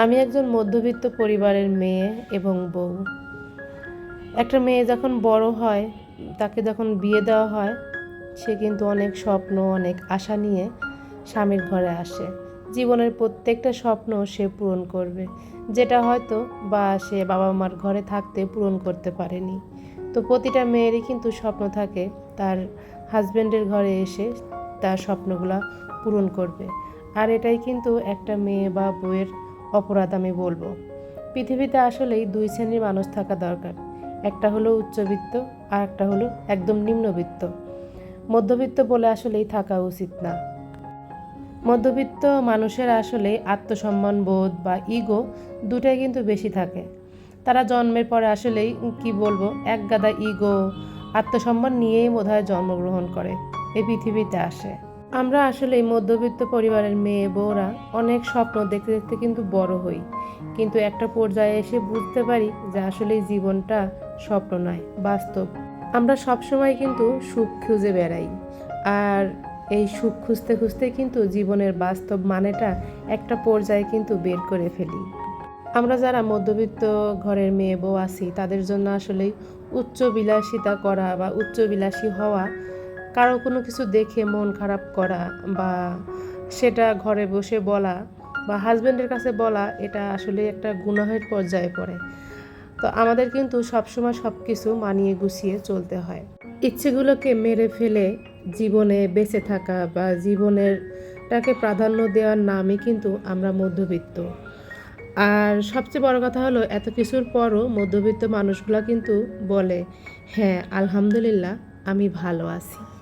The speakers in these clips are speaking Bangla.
আমি একজন মধ্যবিত্ত পরিবারের মেয়ে এবং বউ। একটা মেয়ে যখন বড় হয়, তাকে যখন বিয়ে দেওয়া হয়, সে কিন্তু অনেক স্বপ্ন, অনেক আশা নিয়ে স্বামীর ঘরে আসে। জীবনের প্রত্যেকটা স্বপ্ন সে পূরণ করবে। যেটা হয়তো বা সে বাবা মার ঘরে থাকতে পূরণ করতে পারেনি। তো প্রতিটা মেয়েরই কিন্তু স্বপ্ন থাকে, তার হাজব্যান্ডের ঘরে এসে তার স্বপ্নগুলা পূরণ করবে। আর এটাই কিন্তু একটা মেয়ে বা বউয়ের অপরাধ আমি বলব। পৃথিবীতে আসলেই দুই শ্রেণির মানুষ থাকা দরকার। একটা হলো উচ্চবিত্ত আর একটা হলো একদম নিম্নবিত্ত। মধ্যবিত্ত বলে আসলেই থাকা উচিত না। মধ্যবিত্ত মানুষের আসলে আত্মসম্মান বোধ বা ইগো দুটাই কিন্তু বেশি থাকে। তারা জন্মের পরে আসলেই কি বলব এক গাদা ইগো, আত্মসম্মান নিয়েই বোধহয় জন্মগ্রহণ করে। এই পৃথিবীতে আসে। আমরা আসলে মধ্যবিত্ত পরিবারের মেয়ে, বউরা অনেক স্বপ্ন দেখতে দেখতে কিন্তু বড় হই। কিন্তু একটা পর্যায়ে এসে বুঝতে পারি যে আসলে জীবনটা স্বপ্ন নয়, বাস্তব। আমরা সবসময় কিন্তু সুখ খুঁজে বেড়াই। আর এই সুখ খুঁজতে খুঁজতে কিন্তু জীবনের বাস্তব মানেটা একটা পর্যায়ে কিন্তু বের করে ফেলি। আমরা যারা মধ্যবিত্ত ঘরের মেয়ে, বউ আছি, তাদের জন্য আসলে উচ্চ বিলাসিতা করা বা উচ্চ বিলাসী হওয়া কারও কোনো কিছু দেখে মন খারাপ করা বা সেটা ঘরে বসে বলা বা হাজব্যান্ডের কাছে বলা, এটা আসলে একটা গুনাহের পর্যায়ে পড়ে। তো আমাদের কিন্তু সবসময় সব কিছু মানিয়ে গুছিয়ে চলতে হয়। ইচ্ছেগুলোকে মেরে ফেলে জীবনে বেঁচে থাকা বা জীবনের জীবনেরটাকে প্রাধান্য দেওয়ার নামই কিন্তু আমরা মধ্যবিত্ত। আর সবচেয়ে বড় কথা হলো, এত কিছুর পরও মধ্যবিত্ত মানুষগুলা কিন্তু বলে হ্যাঁ আলহামদুলিল্লাহ, আমি ভালো আছি।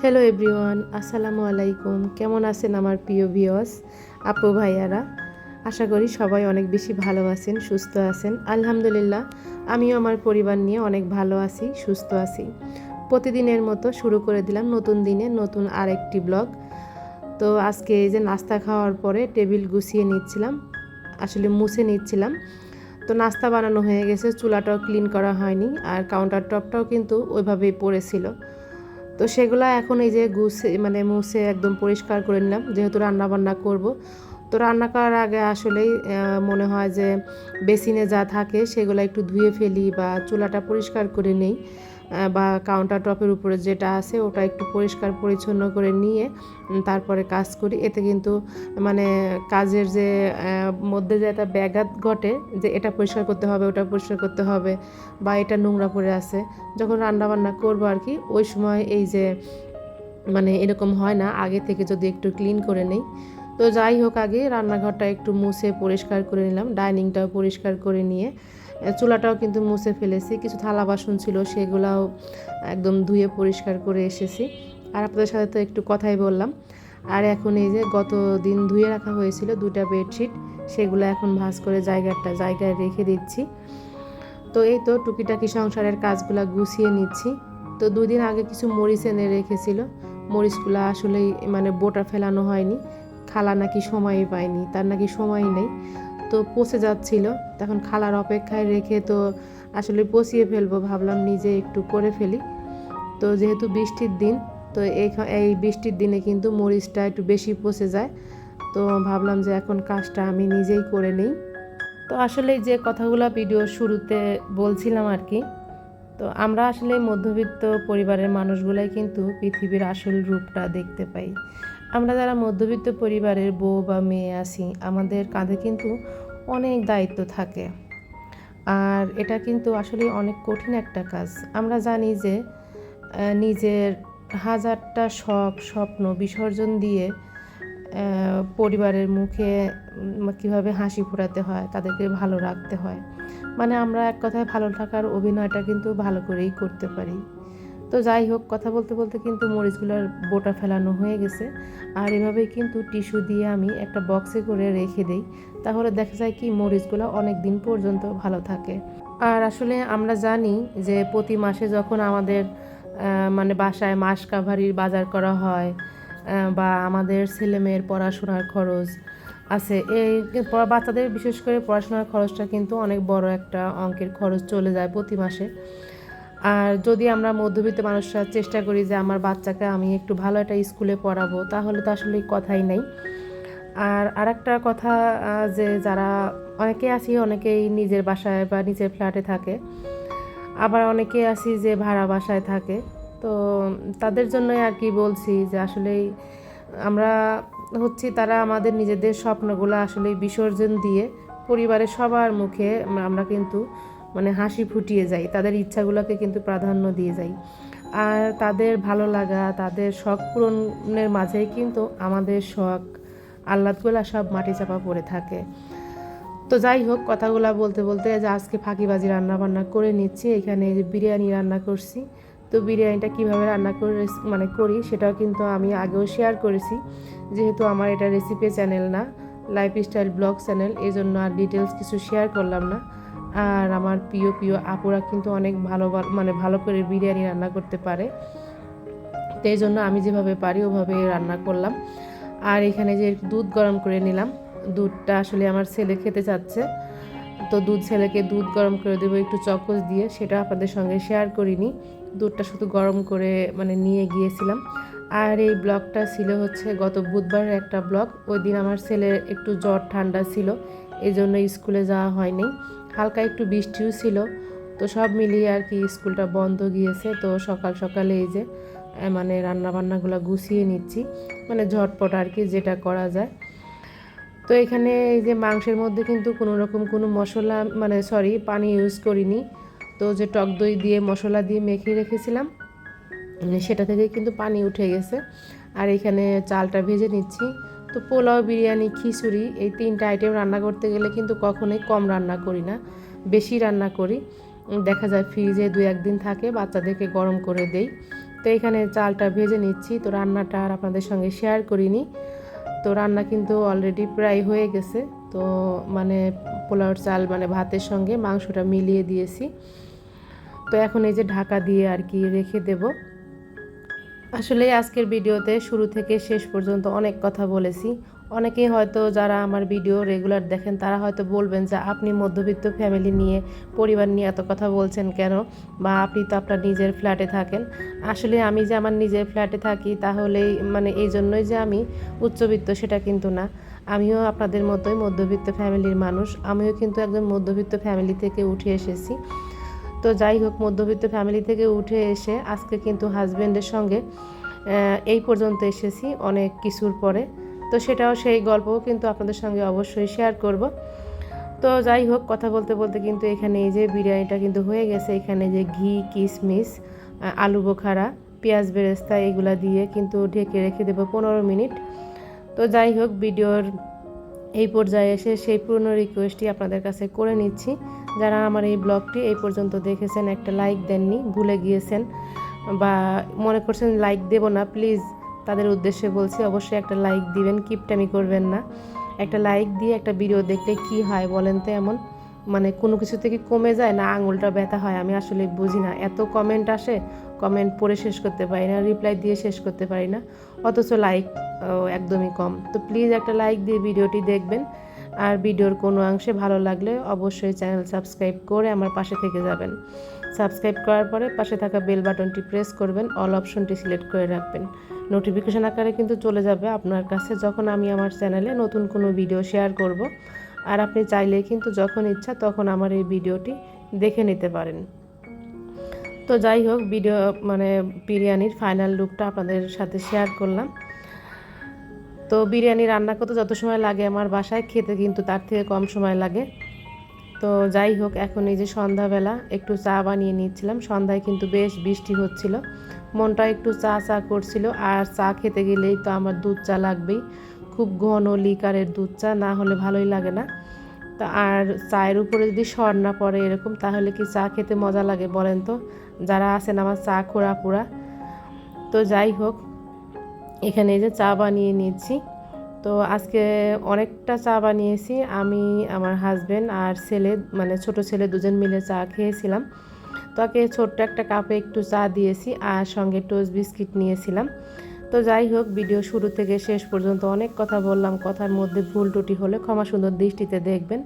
হ্যালো এভরিওয়ান আসসালামু আলাইকুম। কেমন আছেন আমার প্রিয় ভিওস আপু ভাইয়ারা? আশা করি সবাই অনেক বেশি ভালো আছেন, সুস্থ আছেন। আলহামদুলিল্লাহ, আমিও আমার পরিবার নিয়ে অনেক ভালো আছি, সুস্থ আছি। প্রতিদিনের মতো শুরু করে দিলাম নতুন দিনে নতুন আরেকটি ব্লগ তো আজকে এই যে নাস্তা খাওয়ার পরে টেবিল গুছিয়ে নিচ্ছিলাম, আসলে মুছে নিচ্ছিলাম। তো নাস্তা বানানো হয়ে গেছে, চুলাটাও ক্লিন করা হয়নি আর কাউন্টার টপটাও কিন্তু ওইভাবেই পড়েছিল। তো সেগুলো এখন এই যে গুছে মানে মুছে একদম পরিষ্কার করে নিলাম, যেহেতু রান্না বান্না করব। তো রান্না করার আগে আসলেই মনে হয় যে বেসিনে যা থাকে সেগুলো একটু ধুয়ে ফেলি বা চুলাটা পরিষ্কার করে নেই। বা কাউন্টার টপের উপরে যেটা আছে, ওটা একটু পরিষ্কার পরিচ্ছন্ন করে নিয়ে তারপরে কাজ করি। এতে কিন্তু মানে কাজের যে মধ্যে যে একটা ব্যাঘাত ঘটে, যে এটা পরিষ্কার করতে হবে, ওটা পরিষ্কার করতে হবে, বা এটা নোংরা পড়ে আছে, যখন রান্না বান্না করব আর কি, ওই সময় এই যে মানে এরকম হয় না, আগে থেকে যদি একটু ক্লিন করে নেই। তো যাই হোক আগে রান্নাঘরটা একটু মুছে পরিষ্কার করে নিলাম ডাইনিংটাও পরিষ্কার করে নিয়ে চুলাটাও কিন্তু মুছে ফেলেছি। কিছু থালা বাসন ছিল, সেগুলাও একদম ধুয়ে পরিষ্কার করে এসেছি। আর আপনাদের সাথে তো একটু কথাই বললাম। আর এখন এই যে গত দিন ধুয়ে রাখা হয়েছিল দুটা বেডশিট, সেগুলো এখন ভাঁজ করে জায়গাটা, জায়গায় রেখে দিচ্ছি। তো এই তো টুকিটাকি সংসারের কাজগুলো গুছিয়ে নিচ্ছি। তো দুই দিন আগে কিছু মরিচ এনে রেখেছিল। মরিচগুলো আসলেই মানে বোটা ফেলানো হয়নি। খালা নাকি সময়ই পায়নি, তার নাকি সময়ই নেই। তো পচে যাচ্ছিল। তখন খালার অপেক্ষায় রেখে তো আসলে পচিয়ে ফেলব ভাবলাম, নিজে একটু করে ফেলি। তো যেহেতু বৃষ্টির দিন, তো এই এই বৃষ্টির দিনে কিন্তু মরিচটা একটু বেশি পচে যায়। তো ভাবলাম যে এখন কাজটা আমি নিজেই করে নিই। তো আসলে যে কথাগুলো ভিডিও শুরুতে বলছিলাম আর কি, তো আমরা আসলে মধ্যবিত্ত পরিবারের মানুষগুলাই কিন্তু পৃথিবীর আসল রূপটা দেখতে পাই। আমরা যারা মধ্যবিত্ত পরিবারের বউ বা মেয়ে আছি, আমাদের কাঁধে কিন্তু অনেক দায়িত্ব থাকে। আর এটা কিন্তু আসলে অনেক কঠিন একটা কাজ। আমরা জানি যে নিজের হাজারটা শখ, স্বপ্ন বিসর্জন দিয়ে পরিবারের মুখে কীভাবে হাসি ফোটাতে হয়, তাদেরকে ভালো রাখতে হয়। মানে আমরা এক কথায় ভালো থাকার অভিনয়টা কিন্তু ভালো করেই করতে পারি। তো যাই হোক, কথা বলতে বলতে কিন্তু মরিচগুলোর বোটা ফেলানো হয়ে গেছে। আর এভাবেই কিন্তু টিস্যু দিয়ে আমি একটা বক্সে করে রেখে দেই। তাহলে দেখা যায় কি, মরিচগুলো অনেক দিন পর্যন্ত ভালো থাকে। আর আসলে আমরা জানি যে প্রতি মাসে যখন আমাদের মানে বাসায় মাস কাভারির বাজার করা হয় বা আমাদের ছেলেমেয়ের পড়াশোনার খরচ আছে, এই বাচ্চাদের বিশেষ করে পড়াশোনার খরচটা কিন্তু অনেক বড় একটা অঙ্কের খরচ চলে যায় প্রতি মাসে। আর যদি আমরা মধ্যবিত্ত মানুষরা চেষ্টা করি যে আমার বাচ্চাকে আমি একটু ভালো একটা স্কুলে পড়াবো, তাহলে তো আসলে কথাই নেই। আর আরেকটা কথা যে যারা অনেকে আছি, অনেকেই নিজের বাসায় বা নিজের ফ্ল্যাটে থাকে। আবার অনেকে আছি যে ভাড়া বাসায় থাকে। তো তাদের জন্যই আর কি বলছি যে আসলেই আমরা হচ্ছি তারা আমাদের নিজেদের স্বপ্নগুলো আসলে বিসর্জন দিয়ে পরিবারের সবার মুখে আমরা কিন্তু মানে হাসি ফুটিয়ে যাই তাদের ইচ্ছাগুলোকে কিন্তু প্রাধান্য দিয়ে যাই আর তাদের ভালো লাগা, তাদের শখ পূরণের মাঝেই কিন্তু আমাদের শখ, আহ্লাদগুলো সব মাটি চাপা পড়ে থাকে। তো যাই হোক, কথাগুলো বলতে বলতে যে আজকে ফাঁকিবাজি রান্না বান্না করে নিচ্ছি, এখানে যে বিরিয়ানি রান্না করছি। তো বিরিয়ানিটা কীভাবে রান্না করে মানে করি সেটাও কিন্তু আমি আগেও শেয়ার করেছি। যেহেতু আমার এটা রেসিপি চ্যানেল না লাইফস্টাইল ব্লগ চ্যানেল এই জন্য আর ডিটেলস কিছু শেয়ার করলাম না। আর আমার প্রিয় প্রিয় আপুরা কিন্তু অনেক ভালো মানে ভালো করে বিরিয়ানি রান্না করতে পারে। তো এই জন্য আমি যেভাবে পারি ওভাবে রান্না করলাম। আর এখানে যে দুধ গরম করে নিলাম, দুধটা আসলে আমার ছেলে খেতে চাচ্ছে। তো দুধ, ছেলেকে দুধ গরম করে দেবো একটু চকোস দিয়ে, সেটা আপনাদের সঙ্গে শেয়ার করিনি। দুধটা শুধু গরম করে মানে নিয়ে গিয়েছিলাম। আর এই ব্লগটা ছিল হচ্ছে গত বুধবারের একটা ব্লগ। ওই দিন আমার ছেলের একটু জ্বর ঠান্ডা ছিল, এই জন্য স্কুলে যাওয়া হয়নি। হালকা একটু বৃষ্টিও ছিল, তো সব মিলিয়ে আর কি স্কুলটা বন্ধ গিয়েছে, তো সকাল সকালে এই যে মানে রান্না বান্নাগুলো গুছিয়ে নিচ্ছি মানে ঝটপট আর কি যেটা করা যায়। তো এখানে এই যে মাংসের মধ্যে কিন্তু কোনো রকম কোনো মশলা মানে সরি, পানি ইউজ করিনি, তো যে টক দই দিয়ে মশলা দিয়ে মেখে রেখেছিলাম, সেটা থেকে কিন্তু পানি উঠে গেছে। আর এখানে চালটা ভেজে নিচ্ছি তো পোলাও, বিরিয়ানি, খিচুড়ি এই তিনটা আইটেম রান্না করতে গেলে কিন্তু কখনোই কম রান্না করি না, বেশি রান্না করি। দেখা যায় ফ্রিজে দু একদিন থাকে, বাচ্চাদেরকে গরম করে দেই। তো এখানে চালটা ভেজে নিচ্ছি, তো রান্নাটা আর আপনাদের সঙ্গে শেয়ার করিনি। তো রান্না কিন্তু অলরেডি প্রায় হয়ে গেছে। তো মানে পোলাওর চাল মানে ভাতের সঙ্গে মাংসটা মিলিয়ে দিয়েছি। তো এখন এই যে ঢাকা দিয়ে আর কি রেখে দেব। আসলে আজকের ভিডিওতে শুরু থেকে শেষ পর্যন্ত অনেক কথা বলেছি। অনেকেই হয়তো যারা আমার ভিডিও রেগুলার দেখেন, তারা হয়তো বলবেন যে, আপনি মধ্যবিত্ত ফ্যামিলি নিয়ে, পরিবার নিয়ে এত কথা বলছেন কেন? বা আপনি তো আপনার নিজের ফ্ল্যাটে থাকেন। আসলে আমি যে আমার নিজের ফ্ল্যাটে থাকি, তাহলেই মানে এই জন্যই যে আমি উচ্চবিত্ত, সেটা কিন্তু না। আমিও আপনাদের মতোই মধ্যবিত্ত ফ্যামিলির মানুষ। আমিও কিন্তু একদম মধ্যবিত্ত ফ্যামিলি থেকে উঠে এসেছি। তো যাই হোক, মধ্যবিত্ত ফ্যামিলি থেকে উঠে এসে আজকে কিন্তু হাজব্যান্ডের সঙ্গে এই পর্যন্ত এসেছি অনেক কিছুর পরে। তো সেটাও সেই গল্পও কিন্তু আপনাদের সঙ্গে অবশ্যই শেয়ার করব। তো যাই হোক, কথা বলতে বলতে কিন্তু এখানে এই যে বিরিয়ানিটা কিন্তু হয়ে গেছে। এখানে যে ঘি কিশমিশ আলু বোখারা, পেঁয়াজ বেরেস্তা এগুলা দিয়ে কিন্তু ঢেকে রেখে দেবো পনেরো মিনিট। তো যাই হোক, ভিডিওর এই পর্যায়ে এসে সেই পুরনো রিকোয়েস্টটি আপনাদের কাছে করে নিচ্ছি। যারা আমার এই ব্লগটি এই পর্যন্ত দেখেছেন, একটা লাইক দেননি, ভুলে গিয়েছেন বা মনে করছেন লাইক দেব না প্লিজ তাদের উদ্দেশ্যে বলছি অবশ্যই একটা লাইক দিবেন, কিপটামি করবেন না। একটা লাইক দিয়ে একটা ভিডিও দেখলে কি হয় বলেন তো এমন? মানে কোনো কিছু থেকে কমে যায় না আঙুলটা ব্যথা হয়, আমি আসলে বুঝি না। এত কমেন্ট আসে কমেন্ট পড়ে শেষ করতে পারি না রিপ্লাই দিয়ে শেষ করতে পারি না, অথচ লাইক একদমই কম। তো প্লিজ একটা লাইক দিয়ে ভিডিওটি দেখবেন। আর ভিডিওর কোনো অংশে ভালো লাগলে অবশ্যই চ্যানেল সাবস্ক্রাইব করে আমার পাশে থেকে যাবেন। সাবস্ক্রাইব করার পরে পাশে থাকা বেল বাটনটি প্রেস করবেন, অল অপশনটি সিলেক্ট করে রাখবেন। নোটিফিকেশন আকারে কিন্তু চলে যাবে আপনার কাছে যখন আমি আমার চ্যানেলে নতুন কোনো ভিডিও শেয়ার করব। আর আপনি চাইলে কিন্তু যখন ইচ্ছা তখন আমার এই ভিডিওটি দেখে নিতে পারেন। তো যাই হোক, ভিডিও মানে বিরিয়ানির ফাইনাল লুকটা আপনাদের সাথে শেয়ার করলাম। তো বিরিয়ানি রান্না করতে যত সময় লাগে আমার বাসায়, খেতে কিন্তু তার থেকে কম সময় লাগে। তো যাই হোক, এখন এই যে সন্ধ্যাবেলা একটু চা বানিয়ে নিচ্ছিলাম। সন্ধ্যায় কিন্তু বেশ বৃষ্টি হচ্ছিল। মনটা একটু চা চা করছিল। আর চা খেতে গেলেই তো আমার দুধ চা লাগবেই। খুব ঘন লিকারের দুধ চা, না হলে ভালোই লাগে না। তা আর চায়ের উপরে যদি সর না পড়ে এরকম, তাহলে কি চা খেতে মজা লাগে বলেন তো? যারা আছেন আমার চা খোড়া পোড়া। তো যাই হোক এখানে এই যে চা বানিয়ে নিয়েছি। তো আজকে অনেকটা চা বানিয়েছি। আমি, আমার হাজবেন্ড আর ছেলে মানে ছোট ছেলে দুজন মিলে চা খেয়েছিলাম। তাকে ছোট্ট একটা কাপে একটু চা দিয়েছি আর সঙ্গে টোস্ট বিস্কিট নিয়েছিলাম। তো যাই হোক ভিডিও শুরু থেকে শেষ পর্যন্ত অনেক কথা বললাম। কথার মধ্যে ভুল টুটি হলে ক্ষমা সুন্দর দৃষ্টিতে দেখবেন।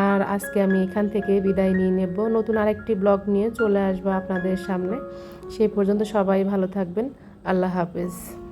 আর আজকে আমি এখান থেকে বিদায় নিয়ে নেব। নতুন আরেকটি ব্লগ নিয়ে চলে আসব আপনাদের সামনে। সেই পর্যন্ত সবাই ভালো থাকবেন। আল্লাহ হাফেজ।